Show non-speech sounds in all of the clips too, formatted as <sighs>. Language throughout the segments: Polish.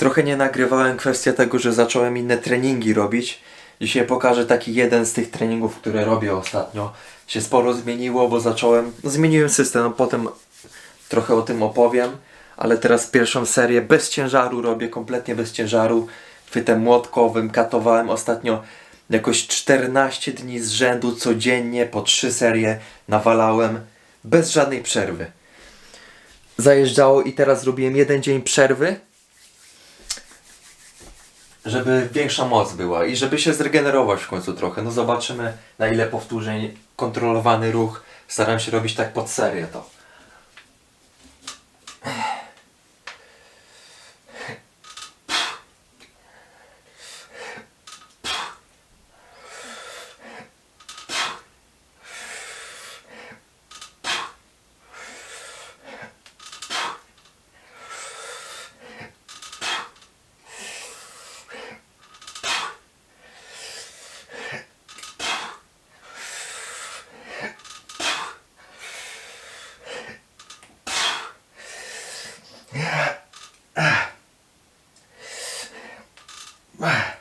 Trochę nie nagrywałem kwestia tego, że zacząłem inne treningi robić. Dzisiaj pokażę taki jeden z tych treningów, które robię ostatnio. Się sporo zmieniło, bo zacząłem, no zmieniłem system, potem trochę o tym opowiem. Ale teraz pierwszą serię bez ciężaru robię, kompletnie bez ciężaru. Chwytem młotkowym, katowałem ostatnio jakoś 14 dni z rzędu codziennie, po trzy serie nawalałem bez żadnej przerwy. Zajeżdżało i teraz zrobiłem jeden dzień przerwy, żeby większa moc była i żeby się zregenerować w końcu trochę. No zobaczymy na ile powtórzeń, kontrolowany ruch. Staram się robić tak pod serię to. <sighs> Right.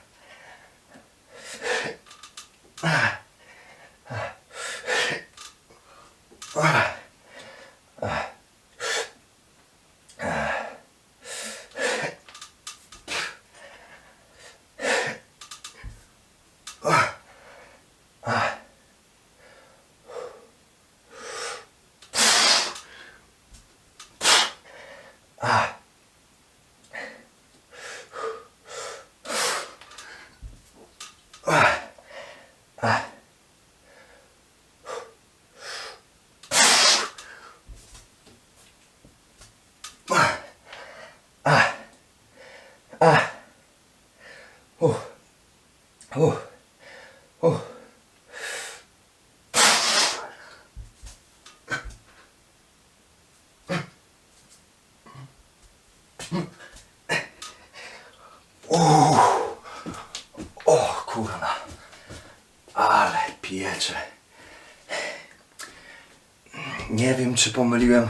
Czy pomyliłem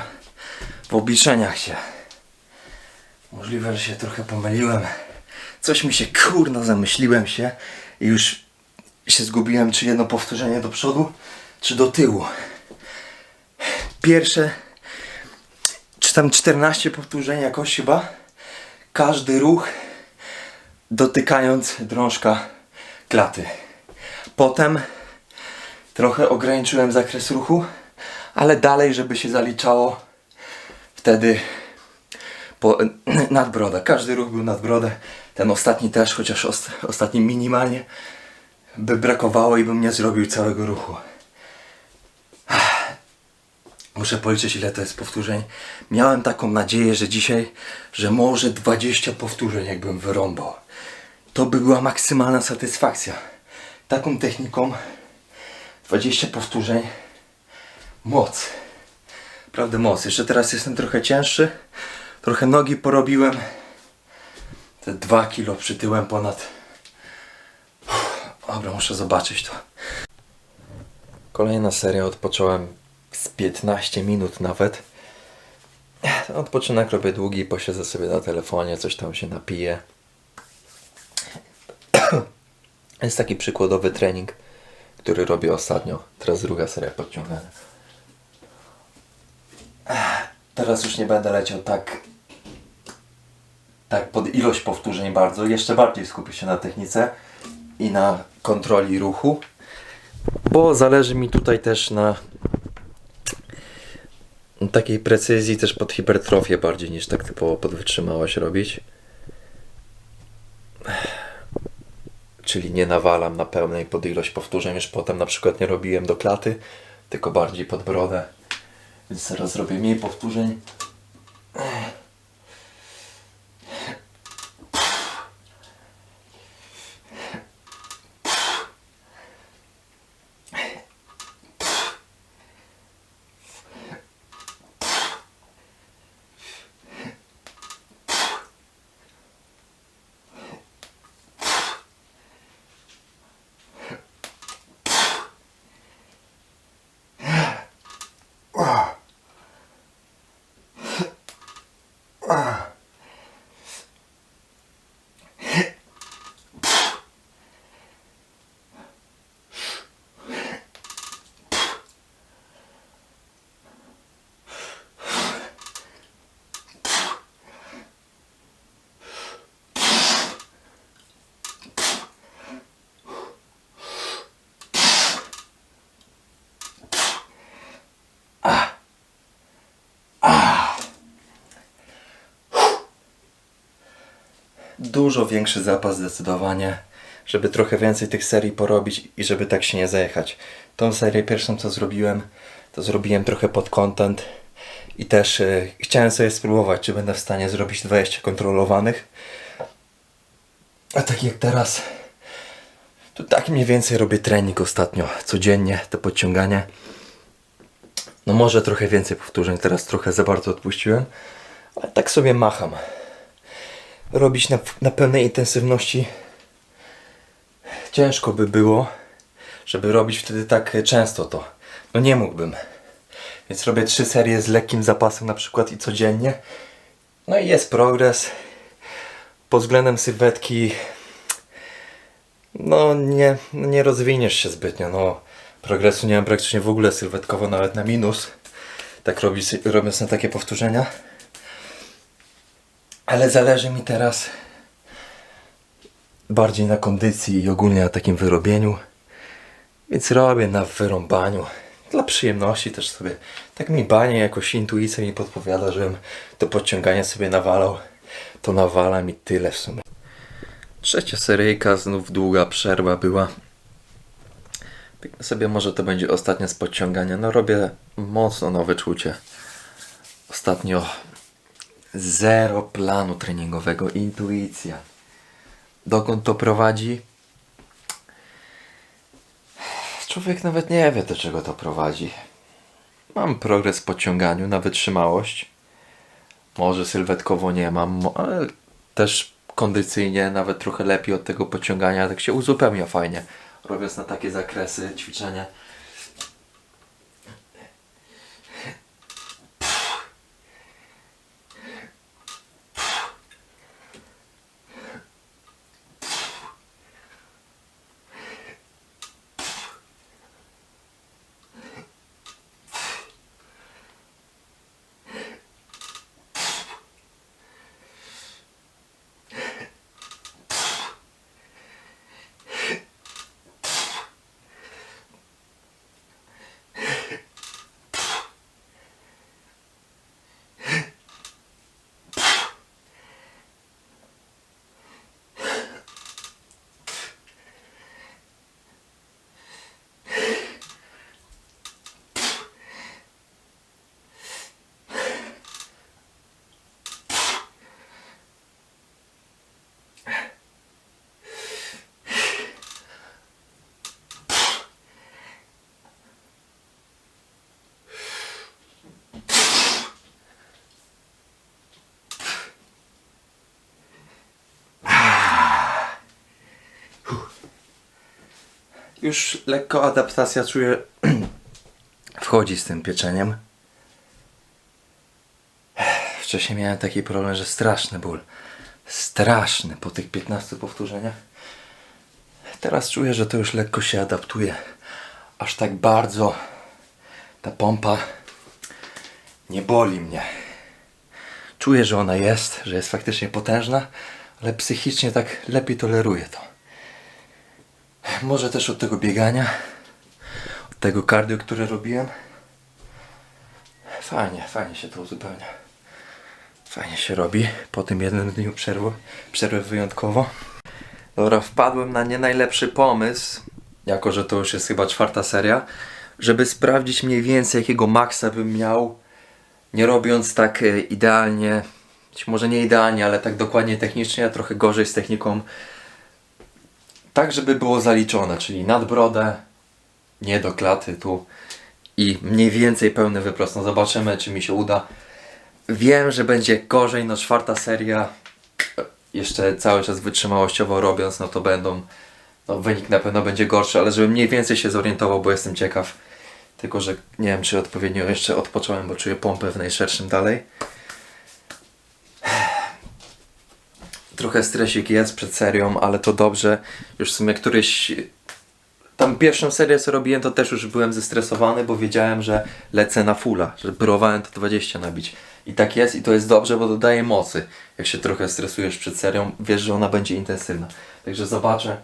w obliczeniach się. Możliwe, że się trochę pomyliłem. Coś mi się kurna zamyśliłem się i już się zgubiłem, czy jedno powtórzenie do przodu, czy do tyłu. Pierwsze, czy tam 14 powtórzeń jakoś chyba. Każdy ruch dotykając drążka klaty. Potem trochę ograniczyłem zakres ruchu, ale dalej, żeby się zaliczało wtedy po, <clears throat> nad brodę. Każdy ruch był nad brodę. Ten ostatni też, chociaż ost, ostatni minimalnie by brakowało i bym nie zrobił całego ruchu. Muszę policzyć ile to jest powtórzeń. Miałem taką nadzieję, że dzisiaj, że może 20 powtórzeń jakbym wyrąbał. To by była maksymalna satysfakcja. Taką techniką 20 powtórzeń. Moc. Naprawdę moc. Jeszcze teraz jestem trochę cięższy. Trochę nogi porobiłem. Te 2 kilo przytyłem ponad. Uff, Dobra, muszę zobaczyć to. Kolejna seria odpocząłem z 15 minut nawet. Odpoczynek robię długi, posiedzę sobie na telefonie, coś tam się napiję. Jest taki przykładowy trening, który robię ostatnio. Teraz druga seria podciągania. Teraz już nie będę leciał tak tak pod ilość powtórzeń bardzo. Jeszcze bardziej skupię się na technice i na kontroli ruchu. Bo zależy mi tutaj też na takiej precyzji też pod hipertrofię bardziej niż tak typowo pod wytrzymałość robić. Czyli nie nawalam na pełnej pod ilość powtórzeń, już potem na przykład nie robiłem do klaty, tylko bardziej pod brodę. Więc teraz zrobię mniej powtórzeń. Dużo większy zapas zdecydowanie, żeby trochę więcej tych serii porobić i żeby tak się nie zajechać. Tą serię pierwszą co zrobiłem, to zrobiłem trochę pod content i też y, chciałem sobie spróbować, czy będę w stanie zrobić 20 kontrolowanych. A tak jak teraz, to tak mniej więcej robię trening ostatnio, codziennie, to podciąganie. No może trochę więcej powtórzeń, teraz trochę za bardzo odpuściłem, ale tak sobie macham. Robić na, na pełnej intensywności ciężko by było, żeby robić wtedy tak często to. No nie mógłbym. Więc robię trzy serie z lekkim zapasem na przykład i codziennie. No i jest progres. Pod względem sylwetki no nie, no nie rozwiniesz się zbytnio. No, progresu nie mam praktycznie w ogóle sylwetkowo, nawet na minus. Tak robi, robiąc na takie powtórzenia. Ale zależy mi teraz bardziej na kondycji i ogólnie na takim wyrobieniu. Więc robię na wyrąbaniu. Dla przyjemności też sobie. Tak mi banie, jakoś intuicja mi podpowiada, żebym to podciąganie sobie nawalał. To nawalam i tyle w sumie. Trzecia seryjka, znów długa przerwa była. Piknę sobie, może to będzie ostatnia z podciągania. No robię mocno nowe czucie. Ostatnio zero planu treningowego, intuicja. Dokąd to prowadzi? Człowiek nawet nie wie, do czego to prowadzi. Mam progres w podciąganiu na wytrzymałość. Może sylwetkowo nie mam, ale też kondycyjnie nawet trochę lepiej od tego pociągania, tak się uzupełnia fajnie, robiąc na takie zakresy ćwiczenia. Już lekko adaptacja czuję <clears throat> wchodzi z tym pieczeniem. Wcześniej miałem taki problem, że straszny ból. Straszny po tych 15 powtórzeniach. Teraz czuję, że to już lekko się adaptuje. Aż tak bardzo ta pompa nie boli mnie. Czuję, że ona jest, że jest faktycznie potężna, ale psychicznie tak lepiej toleruję to. Może też od tego biegania, od tego cardio, które robiłem. Fajnie, fajnie się to uzupełnia. Fajnie się robi po tym jednym dniu przerwy, przerwy wyjątkowo. Dobra, wpadłem na nie najlepszy pomysł, jako że to już jest chyba czwarta seria, żeby sprawdzić mniej więcej jakiego maksa bym miał, nie robiąc tak e, idealnie, być może nie idealnie, ale tak dokładnie technicznie, a trochę gorzej z techniką tak, żeby było zaliczone, czyli nad brodę, nie do klaty tu i mniej więcej pełny wyprost. No zobaczymy, czy mi się uda. Wiem, że będzie gorzej, no czwarta seria, jeszcze cały czas wytrzymałościowo robiąc, no to będą, no wynik na pewno będzie gorszy, ale żeby mniej więcej się zorientował, bo jestem ciekaw. Tylko, że nie wiem, czy odpowiednio jeszcze odpocząłem, bo czuję pompę w najszerszym dalej. Trochę stresik jest przed serią, ale to dobrze. Już w sumie któryś. Tam pierwszą serię co robiłem, to też już byłem zestresowany, bo wiedziałem, że lecę na fulla, że próbowałem to 20 nabić. I tak jest i to jest dobrze, bo dodaje mocy. Jak się trochę stresujesz przed serią, wiesz, że ona będzie intensywna. Także zobaczę.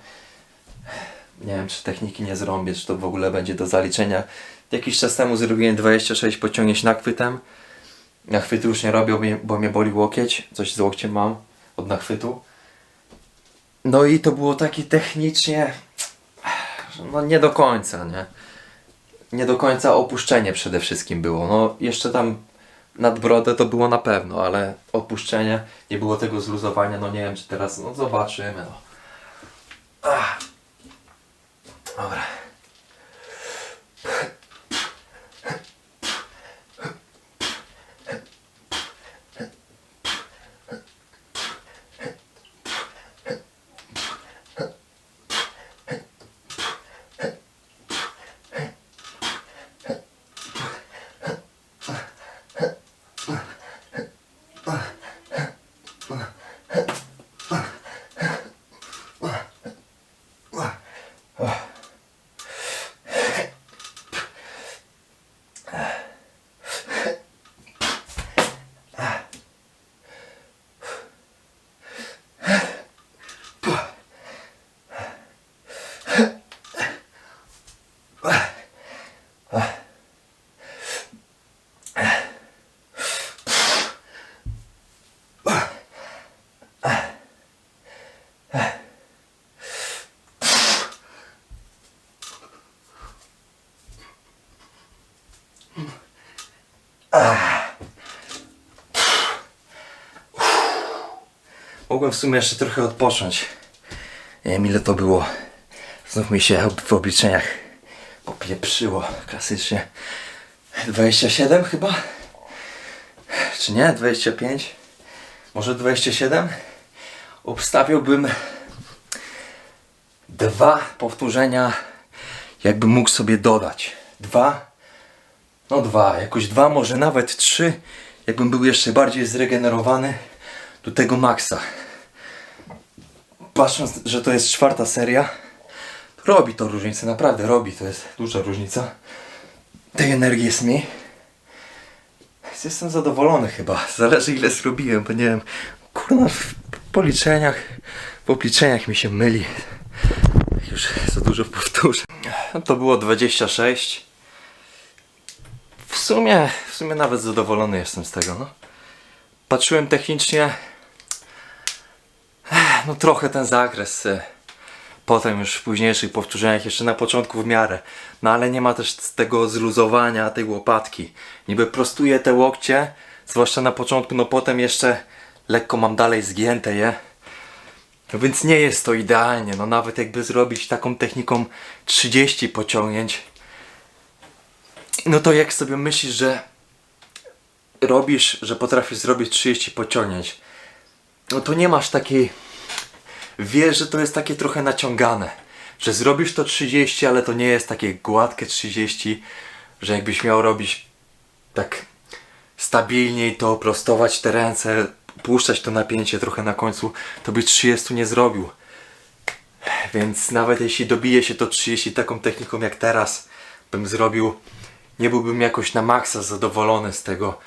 Nie wiem, czy techniki nie zrobię, czy to w ogóle będzie do zaliczenia. Jakiś czas temu zrobiłem 26 pociągnięć nachwytem. Nachwytu już nie robię, bo mnie boli łokieć. Coś z łokciem mam od nachwytu. No i to było takie technicznie, no nie do końca, nie? Nie do końca opuszczenie przede wszystkim było. No jeszcze tam nad brodę to było na pewno, ale opuszczenie, nie było tego zluzowania, no nie wiem czy teraz, no zobaczymy no. Ach. Dobra. Mogłem w sumie jeszcze trochę odpocząć. Nie wiem ile to było. Znów mi się w obliczeniach popieprzyło klasycznie. 27 chyba? Czy nie? 25? Może 27? Obstawiłbym dwa powtórzenia, jakbym mógł sobie dodać. Dwa? No dwa, jakoś dwa, może nawet trzy, jakbym był jeszcze bardziej zregenerowany do tego maksa. Patrząc, że to jest czwarta seria, robi to różnicę, naprawdę robi, to jest duża różnica. Tej energii jest. Więc Jestem zadowolony chyba, zależy ile zrobiłem, bo nie wiem, kurna, w policzeniach, w obliczeniach mi się myli. Już za dużo powtórzę. No to było 26. W sumie, w sumie nawet zadowolony jestem z tego, no. Patrzyłem technicznie, no trochę ten zakres. y, Potem już w późniejszych powtórzeniach, jeszcze na początku w miarę. No ale nie ma też tego zluzowania tej łopatki. Niby prostuję te łokcie, zwłaszcza na początku, no potem jeszcze lekko mam dalej zgięte je. No więc nie jest to idealnie. No nawet jakby zrobić taką techniką 30 pociągnięć, no to jak sobie myślisz, że robisz, że potrafisz zrobić 30 pociągnięć, no to nie masz takiej. Wiesz, że to jest takie trochę naciągane. Że zrobisz to 30, ale to nie jest takie gładkie 30, że jakbyś miał robić tak stabilniej, to prostować te ręce, puszczać to napięcie trochę na końcu, to byś 30 nie zrobił. Więc nawet jeśli dobije się to 30 taką techniką jak teraz bym zrobił, nie byłbym jakoś na maksa zadowolony z tego.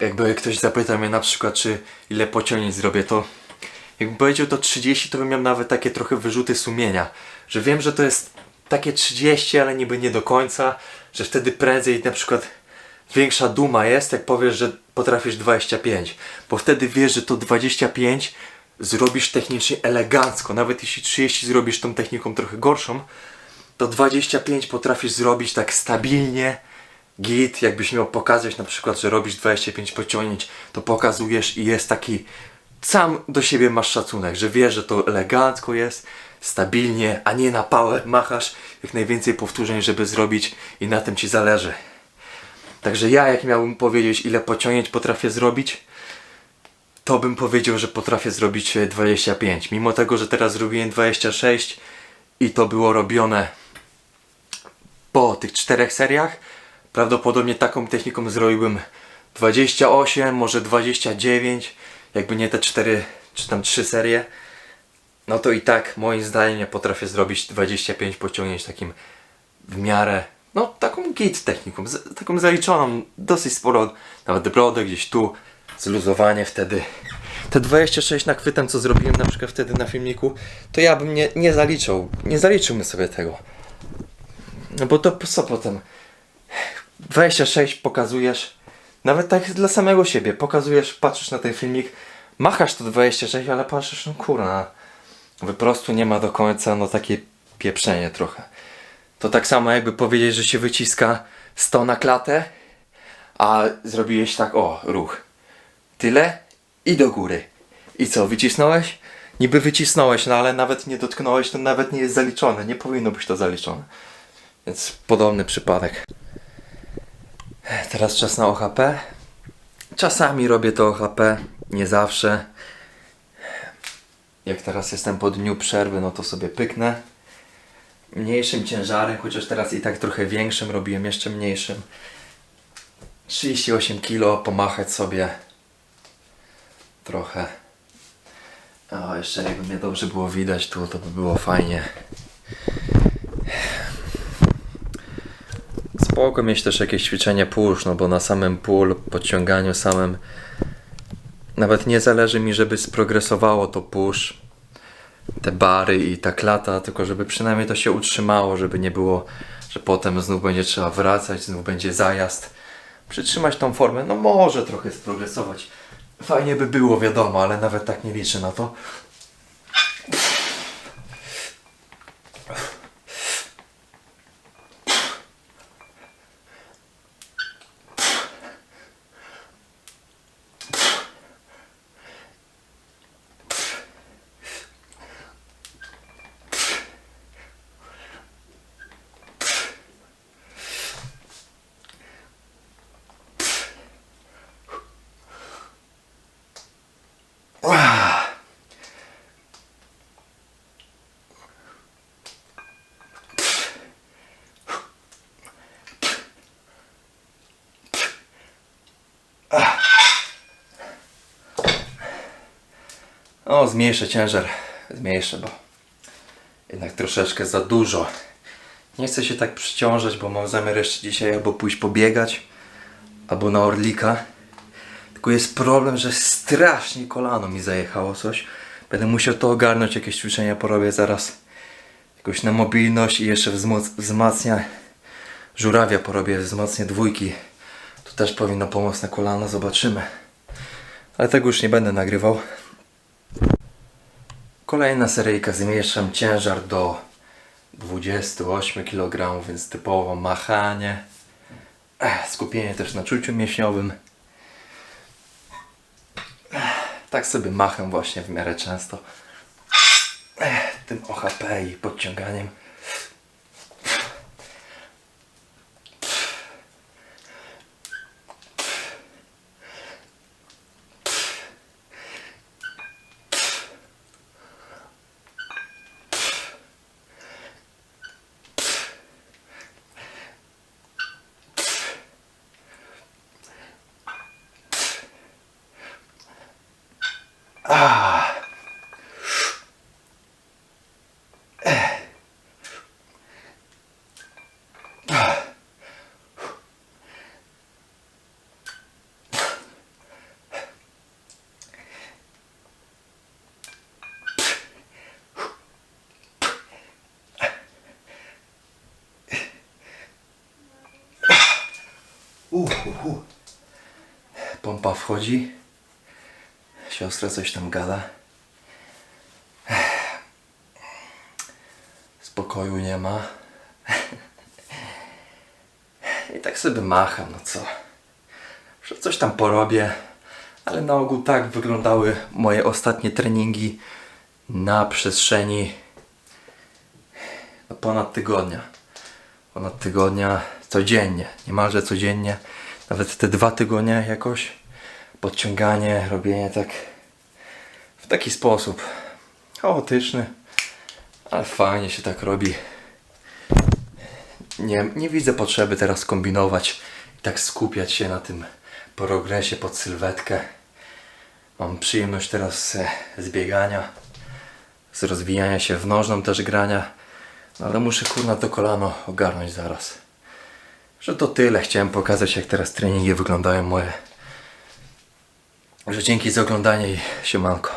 Jakby ktoś zapytał mnie na przykład, czy ile pociągnięć zrobię, to jakbym powiedział to 30, to bym miał nawet takie trochę wyrzuty sumienia. Że wiem, że to jest takie 30, ale niby nie do końca, że wtedy prędzej na przykład większa duma jest, jak powiesz, że potrafisz 25. Bo wtedy wiesz, że to 25 zrobisz technicznie elegancko. Nawet jeśli 30 zrobisz tą techniką trochę gorszą, to 25 potrafisz zrobić tak stabilnie, git, jakbyś miał pokazać na przykład, że robisz 25 pociągnięć, to pokazujesz i jest taki sam do siebie masz szacunek, że wiesz, że to elegancko jest, stabilnie, a nie na pałę machasz jak najwięcej powtórzeń, żeby zrobić i na tym ci zależy. Także ja jak miałbym powiedzieć ile pociągnięć potrafię zrobić, to bym powiedział, że potrafię zrobić e, 25. Mimo tego, że teraz zrobiłem 26 i to było robione po tych czterech seriach, prawdopodobnie taką techniką zrobiłbym 28, może 29, jakby nie te cztery czy tam trzy serie. No to i tak moim zdaniem ja potrafię zrobić 25 pociągnięć takim w miarę, no taką git techniką, z, taką zaliczoną, dosyć sporo, nawet brodę gdzieś tu, zluzowanie wtedy. Te 26 nakwytem, co zrobiłem na przykład wtedy na filmiku, to ja bym nie, nie zaliczał, nie zaliczyłbym sobie tego. No bo to co potem? 26 pokazujesz, nawet tak dla samego siebie, pokazujesz, patrzysz na ten filmik, machasz to 26, ale patrzysz, no kurna, wyprostu nie ma do końca, no takie pieprzenie trochę. To tak samo jakby powiedzieć, że się wyciska 100 na klatę, a zrobiłeś tak, o, ruch. Tyle i do góry. I co, wycisnąłeś? Niby wycisnąłeś, no ale nawet nie dotknąłeś, to nawet nie jest zaliczone. Nie powinno być to zaliczone. Więc podobny przypadek. Teraz czas na OHP. Czasami robię to OHP, nie zawsze. Jak teraz jestem po dniu przerwy, no to sobie pyknę. Mniejszym ciężarem, chociaż teraz i tak trochę większym, robiłem jeszcze mniejszym. 38 kg, pomachać sobie trochę. O, jeszcze jakby mnie dobrze było widać tu, to by było fajnie. Spoko mieć też jakieś ćwiczenie push, no bo na samym pull, podciąganiu samym nawet nie zależy mi, żeby sprogresowało to push, te bary i ta klata, tylko żeby przynajmniej to się utrzymało, żeby nie było, że potem znów będzie trzeba wracać, znów będzie zajazd. Przytrzymać tą formę, no może trochę sprogresować. Fajnie by było, wiadomo, ale nawet tak nie liczę na to. O, zmniejszę ciężar. Zmniejszę, bo jednak troszeczkę za dużo. Nie chcę się tak przyciążać, bo mam zamiar jeszcze dzisiaj albo pójść pobiegać, albo na Orlika. Tylko jest problem, że strasznie kolano mi zajechało coś. Będę musiał to ogarnąć, jakieś ćwiczenia porobię zaraz. Jakoś na mobilność i jeszcze wzmacnia żurawia porobię, wzmocnię dwójki. To też powinno pomóc na kolano, zobaczymy. Ale tego już nie będę nagrywał. Kolejna seryjka, zmniejszam ciężar do 28 kg, więc typowo machanie. Skupienie też na czuciu mięśniowym. Tak sobie macham właśnie w miarę często. Tym OHP i podciąganiem. Uh, uh, uh. Pompa wchodzi. Siostra coś tam gada. Spokoju nie ma. I tak sobie macham, no co. Że coś tam porobię. Ale na ogół tak wyglądały moje ostatnie treningi na przestrzeni ponad tygodnia. Ponad tygodnia codziennie, niemalże codziennie, nawet te dwa tygodnie jakoś. Podciąganie, robienie tak w taki sposób chaotyczny, ale fajnie się tak robi. Nie, nie widzę potrzeby teraz kombinować i tak skupiać się na tym progresie pod sylwetkę. Mam przyjemność teraz z biegania, z rozwijania się w nożną też grania, no ale muszę kurna to kolano ogarnąć zaraz. Że to tyle. Chciałem pokazać jak teraz treningi wyglądają moje. Że dzięki za oglądanie i siemanko.